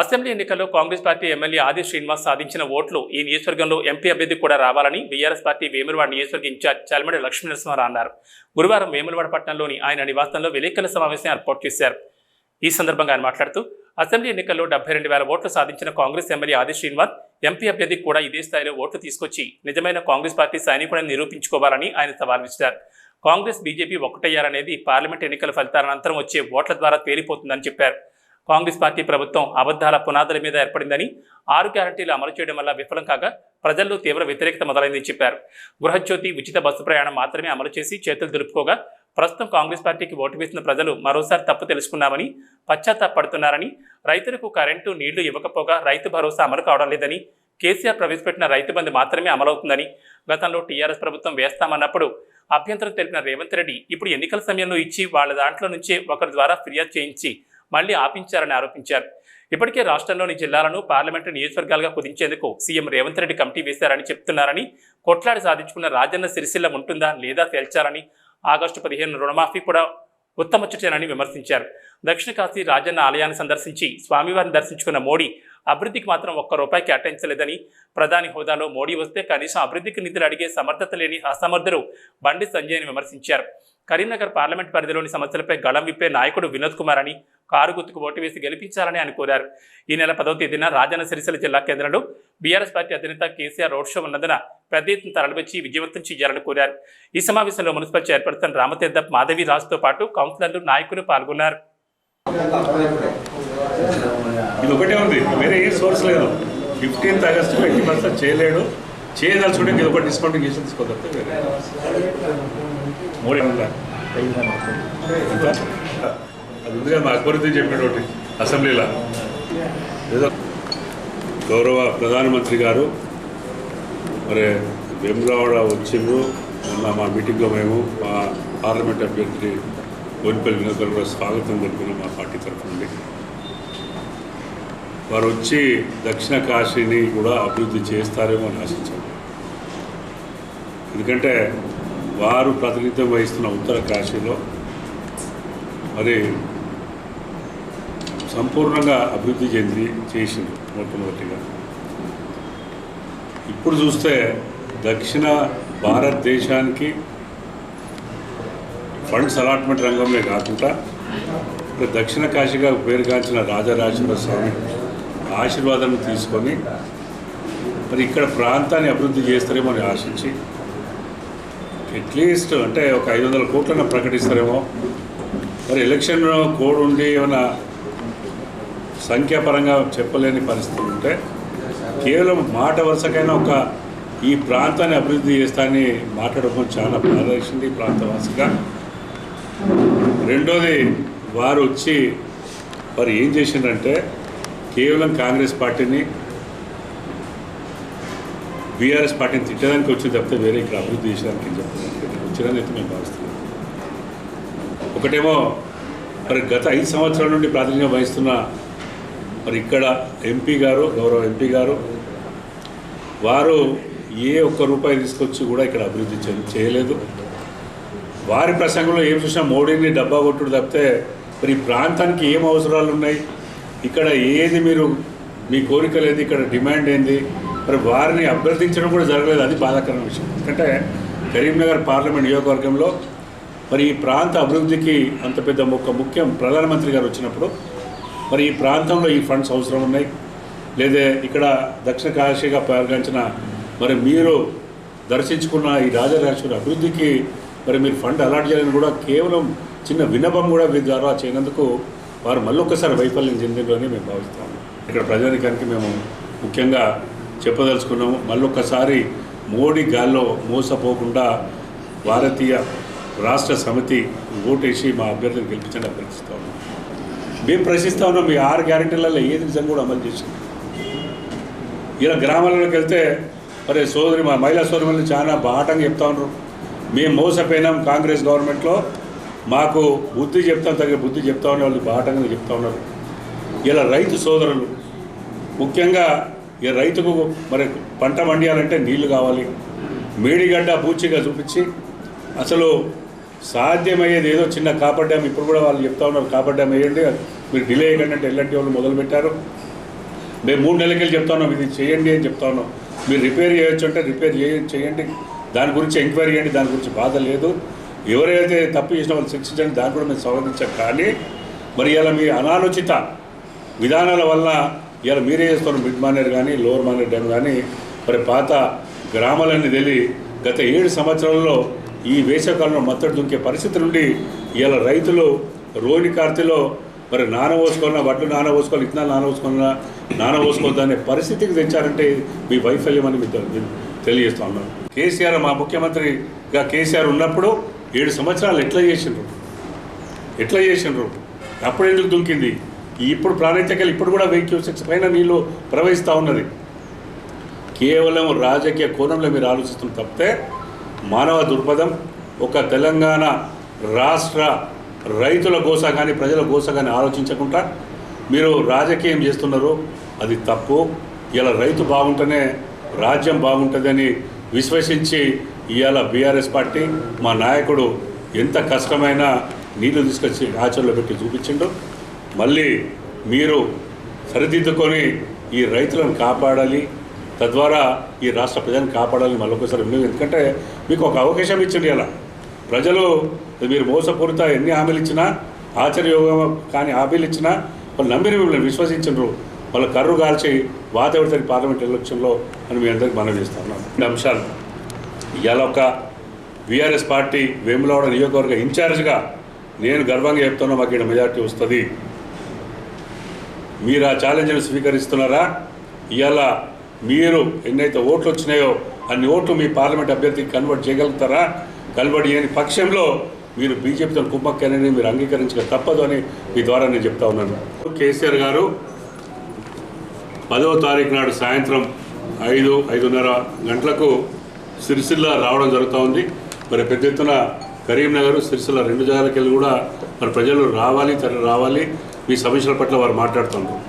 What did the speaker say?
Assembly ఎన్నికల్లో Congress party MLA ఆది శ్రీనివాస్ సాధించిన ఓట్లు ఈ నియోజకవర్గంలో ఎంపీ అభ్యర్థి కూడా రావాలని బీఆర్ఎస్ పార్టీ వేములవాడ నియోజకవర్గ ఇన్ఛార్జ్ చలమడి లక్ష్మీనరసింహారావు అన్నారు. గురువారం వేములవాడ పట్టణంలోని ఆయన నివాసంలో విలేకరుల సమావేశం ఏర్పాటు చేశారు. ఈ సందర్భంగా ఆయన మాట్లాడుతూ అసెంబ్లీ ఎన్నికల్లో డెబ్బై రెండు వేల ఓట్లు సాధించిన కాంగ్రెస్ ఎమ్మెల్యే ఆది శ్రీనివాస్ ఎంపీ అభ్యర్థి కూడా ఇదే స్థాయిలో ఓట్లు తీసుకొచ్చి నిజమైన కాంగ్రెస్ పార్టీ సైనికుడిని నిరూపించుకోవాలని ఆయన సవాల్ విసిరారు. కాంగ్రెస్ బీజేపీ ఒక్కటయ్యారనేది పార్లమెంట్ ఎన్నికల ఫలితాల అనంతరం వచ్చే ఓట్ల ద్వారా తేలిపోతుందని చెప్పారు. కాంగ్రెస్ పార్టీ ప్రభుత్వం అబద్ధాల పునాదుల మీద ఏర్పడిందని ఆరు గ్యారంటీలు అమలు చేయడం వల్ల విఫలం కాగా ప్రజల్లో తీవ్ర వ్యతిరేకత మొదలైందని చెప్పారు. గృహజ్యోతి ఉచిత బస్సు ప్రయాణం మాత్రమే అమలు చేసి చేతులు దులుపుకోగా ప్రస్తుతం కాంగ్రెస్ పార్టీకి ఓటు వేసిన ప్రజలు మరోసారి తప్పు తెలుసుకున్నామని పశ్చాత్తాపడుతున్నారని రైతులకు కరెంటు నీళ్ళు ఇవ్వకపోగా రైతు భరోసా అమలు కావడం లేదని కేసీఆర్ ప్రవేశపెట్టిన రైతు బంధు మాత్రమే అమలవుతుందని గతంలో టీఆర్ఎస్ ప్రభుత్వం వేస్తామన్నప్పుడు అభ్యంతరం తెలిపిన రేవంత్ రెడ్డి ఇప్పుడు ఎన్నికల సమయంలో ఇచ్చి వాళ్ళ దాంట్లో నుంచే ఒకరి ద్వారా ఫిర్యాదు చేయించి మళ్ళీ ఆపించారని ఆరోపించారు. ఇప్పటికే రాష్ట్రంలోని జిల్లాలను పార్లమెంటు నియోజకవర్గాలుగా కుదించేందుకు సీఎం రేవంత్ రెడ్డి కమిటీ వేశారని చెప్తున్నారని కొట్లాడి సాధించుకున్న రాజన్న సిరిసిల్ల ఉంటుందా లేదా తేల్చారని ఆగస్టు పదిహేను రుణమాఫీ కూడా ఉత్తమచ్చటేనని విమర్శించారు. దక్షిణ కాశీ రాజన్న ఆలయాన్ని సందర్శించి స్వామివారిని దర్శించుకున్న మోడీ అభివృద్ధికి మాత్రం ఒక్క రూపాయికి కేటాయించలేదని ప్రధాని హోదాలో మోడీ వస్తే కనీసం అభివృద్ధికి నిధులు అడిగే సమర్థత లేని అసమర్థులు బండి సంజయ్ని విమర్శించారు. కరీంనగర్ పార్లమెంట్ పరిధిలోని సమస్యలపై గళం విప్పే నాయకుడు వినోద్ కుమార్ అని కారు గుర్తుకు ఓటు వేసి గెలిపించాలని ఆయన కోరారు. ఈ నెల పదవ తేదీన రాజన్న సిరిసిల్ల జిల్లా కేంద్రంలో బీఆర్ఎస్ పార్టీ అధినేత కేసీఆర్ రోడ్ షో ఉన్నందున పెద్ద ఎత్తున తరలివచ్చి విజయవంతం చేయాలని కోరారు. ఈ సమావేశంలో మున్సిపల్ చైర్పర్సన్ రామతీర్థ మాధవి రాజుతో పాటు కౌన్సిలర్లు నాయకులు పాల్గొన్నారు. ఇది ఒకటే ఉంది. వేరే ఏ సోర్స్ లేదు. ఫిఫ్టీన్త్ ఆగస్టు ఎయిటీ పర్సెంట్ చేయలేడు. చేయదలుచుకుంటే ఇది ఒకటి డిస్కౌంటింగ్ చేసి తీసుకోదప్పే వేరే మూడే ఉందా అది ఉంది కదా మా అక్బరుద్దీన్ చెప్పినటువంటి అసెంబ్లీలో. ఏదో గౌరవ ప్రధానమంత్రి గారు మరి వేములవాడ వచ్చిండ్రు మొన్న మా మీటింగ్లో మేము మా పార్లమెంట్ అభ్యర్థి గోనిపల్లి వినోద్ గారు కూడా స్వాగతం తెలిపిన మా పార్టీ తరఫు నుండి వారు వచ్చి దక్షిణ కాశీని కూడా అభివృద్ధి చేస్తారేమో అని ఆశించాను ఎందుకంటే వారు ప్రాతినిధ్యం వహిస్తున్న ఉత్తర కాశీలో మరి సంపూర్ణంగా అభివృద్ధి చెంది చేసింది మొట్టమొదటిగా. ఇప్పుడు చూస్తే దక్షిణ భారతదేశానికి ఫండ్స్ అలాట్మెంట్ రంగంలో కాకుండా ఇక్కడ దక్షిణ కాశీగా పేరుగాంచిన రాజరాజేశ్వర స్వామి ఆశీర్వాదాన్ని తీసుకొని మరి ఇక్కడ ప్రాంతాన్ని అభివృద్ధి చేస్తారేమో అని ఆశించి అట్లీస్ట్ అంటే ఒక ఐదు వందల కోట్లను ప్రకటిస్తారేమో. మరి ఎలక్షన్ కోడ్ ఉండి ఏమైనా సంఖ్యాపరంగా చెప్పలేని పరిస్థితి ఉంటే కేవలం మాట వరుసకైనా ఒక ఈ ప్రాంతాన్ని అభివృద్ధి చేస్తానని మాట్లాడడం చాలా బాధ ఈ ఈ ప్రాంతవాసిగా. రెండోది వారు వచ్చి వారు ఏం చేసిండ్రంటే కేవలం కాంగ్రెస్ పార్టీని బీఆర్ఎస్ పార్టీని తిట్టడానికి వచ్చి తప్పితే వేరే ఇక్కడ అభివృద్ధి చేసేదానికి ఏం వచ్చిందని అయితే మేము భావిస్తున్నాం ఒకటేమో మరి గత ఐదు సంవత్సరాల నుండి ప్రాతినిధ్యం వహిస్తున్న మరి ఇక్కడ ఎంపీ గారు గౌరవ ఎంపీ గారు వారు ఏ ఒక్క రూపాయి తీసుకొచ్చి కూడా ఇక్కడ అభివృద్ధి చేయలేదు. వారి ప్రసంగంలో ఏం చూసినా మోడీని డబ్బా కొట్టుడు తప్పితే మరి ప్రాంతానికి ఏం అవసరాలు ఉన్నాయి? ఇక్కడ ఏది మీరు మీ కోరికలు ఏంది ఇక్కడ డిమాండ్ ఏంది? మరి వారిని అభ్యర్థించడం కూడా జరగలేదు అది బాధాకరమైన విషయం. ఎందుకంటే కరీంనగర్ పార్లమెంట్ నియోజకవర్గంలో మరి ఈ ప్రాంత అభివృద్ధికి అంత పెద్ద ఒక ముఖ్యం ప్రధానమంత్రి గారు వచ్చినప్పుడు మరి ఈ ప్రాంతంలో ఈ ఫండ్స్ అవసరం ఉన్నాయి. లేదా ఇక్కడ దక్షిణ కాశీగా పరిగణించిన మరి మీరు దర్శించుకున్న ఈ రాజరాజేశ్వరి అభివృద్ధికి మరి మీరు ఫండ్ అలాట్ చేయాలని కూడా కేవలం చిన్న విన్నపం కూడా మీ ద్వారా చేయనందుకు వారు మళ్ళొక్కసారి వైఫల్యం చెందిండ్రు మేము భావిస్తాము ఇక్కడ ప్రజానికానికి మేము ముఖ్యంగా చెప్పదలుచుకున్నాము మళ్ళొక్కసారి మోడీ గాల్లో మోసపోకుండా భారతీయ రాష్ట్ర సమితి ఓటేసి మా అభ్యర్థిని గెలిపించండి అభ్యర్థిస్తా ఉన్నాం. మేము ప్రశ్నిస్తా ఉన్నాం మీ ఆరు గ్యారెంటీలలో ఏది నిజం కూడా అమలు చేసింది? ఇలా గ్రామాలకు వెళ్తే మరి సోదరి మా మహిళా సోదరులు చాలా బాటంగా చెప్తా ఉన్నారు. మేము మోసపోయినాం కాంగ్రెస్ గవర్నమెంట్లో మాకు బుద్ధి చెప్తాం తగిన బుద్ధి చెప్తా ఉన్న వాళ్ళు బాటంగా చెప్తా ఉన్నారు. ఇలా రైతు సోదరులు ముఖ్యంగా ఈ రైతుకు మరి పంట పండియాలంటే నీళ్ళు కావాలి. మేడిగడ్డ బూచిగా చూపించి అసలు సాధ్యమయ్యేది ఏదో చిన్న కాపర్ డ్యామ్ ఇప్పుడు కూడా వాళ్ళు చెప్తా ఉన్నారు కాపర్ డ్యామ్ వేయండి మీరు డిలే చేయకండి అంటే ఎల్లంటి వాళ్ళు మొదలుపెట్టారు. మేము మూడు నెలలకి చెప్తా ఉన్నాం ఇది చేయండి అని చెప్తా ఉన్నాం. మీరు రిపేర్ చేయొచ్చు అంటే రిపేర్ చేయ చేయండి. దాని గురించి ఎంక్వైరీ చేయండి దాని గురించి బాధ లేదు. ఎవరైతే తప్పు చేసిన వాళ్ళు శిక్షించండి దాన్ని కూడా మేము స్వాగతించాం. కానీ మరి ఇలా మీ అనాలోచిత విధానాల వల్ల ఇలా మీరే చేస్తున్న మిడ్ మానేర్ కానీ లోవర్ మానేర్ డ్యామ్ కానీ. మరి పాత గ్రామాలన్నీ తెలియ గత ఏడు సంవత్సరాల్లో ఈ వేసవకాలంలో మత్తడి దుంకే పరిస్థితి నుండి ఇలా రైతులు రోని కార్తెలో మరి నానబోసుకున్న వడ్లు నానబోసుకోవాలి ఇత్తనాలు నానబోసుకోవద్దు అనే పరిస్థితికి తెచ్చారంటే మీ వైఫల్యం అని మీకు తెలియజేస్తా ఉన్నాను. కేసీఆర్ మా ముఖ్యమంత్రిగా కేసీఆర్ ఉన్నప్పుడు ఏడు సంవత్సరాలు ఎట్లా చేసిండ్రు? ఎట్లా చేసిండ్రు? అప్పుడు ఎందుకు దుంకింది? ఇప్పుడు ప్రాణాంతకాలు ఇప్పుడు కూడా వెహికల్ సిక్స్ పైన నీళ్ళు ప్రవహిస్తూ ఉన్నది. కేవలం రాజకీయ కోణంలో మీరు ఆలోచిస్తున్న తప్పితే మానవ దృక్పథం ఒక తెలంగాణ రాష్ట్ర రైతుల గోస కానీ ప్రజల గోస కానీ ఆలోచించకుండా మీరు రాజకీయం చేస్తున్నారు. అది తప్పు. ఇలా రైతు బాగుంటేనే రాజ్యం బాగుంటుందని విశ్వసించి ఇవాళ బీఆర్ఎస్ పార్టీ మా నాయకుడు ఎంత కష్టమైనా నీళ్ళు తీసుకొచ్చి ఆచరణలో పెట్టి చూపించిండు. మళ్ళీ మీరు సరిదిద్దుకొని ఈ రైతులను కాపాడాలి తద్వారా ఈ రాష్ట్ర ప్రజలను కాపాడాలని మళ్ళొకసారి విన్నది ఎందుకంటే మీకు ఒక అవకాశం ఇచ్చింది ఇలా ప్రజలు మీరు మోసపూరిత ఎన్ని హామీలు ఇచ్చినా ఆశ్చర్యయోగం కానీ హామీలు ఇచ్చినా వాళ్ళు నమ్మిన మిమ్మల్ని విశ్వసించరు వాళ్ళ కర్రు కాల్చి వాతావరణ పార్లమెంట్ ఎలక్షన్లో అని మీ అందరికి మనం చేస్తున్నాం అంశాలు ఇవాళ ఒక బీఆర్ఎస్ పార్టీ వేములవాడ నియోజకవర్గ ఇన్ఛార్జ్గా నేను గర్వంగా చెప్తున్నా మాకు ఇక్కడ మెజార్టీ వస్తుంది. మీరు ఆ ఛాలెంజ్ని స్వీకరిస్తున్నారా? ఇవాళ మీరు ఎన్నైతే ఓట్లు వచ్చినాయో అన్ని ఓట్లు మీ పార్లమెంట్ అభ్యర్థికి కన్వర్ట్ చేయగలుగుతారా? కన్వర్ట్ చేయని పక్షంలో మీరు బీజేపీతో కుమ్మక్కనని మీరు అంగీకరించక తప్పదు అని మీ ద్వారా నేను చెప్తా ఉన్నాను. కేసీఆర్ గారు పదవ తారీఖు నాడు సాయంత్రం ఐదు ఐదున్నర గంటలకు సిరిసిల్ల రావడం జరుగుతూ ఉంది మరి పెద్ద ఎత్తున కరీంనగర్ సిరిసిల్ల రెండు జాగాలకెళ్ళి కూడా మరి ప్రజలు రావాలి తరలి రావాలి. మీ సమస్యల పట్ల వారు మాట్లాడుతున్నారు.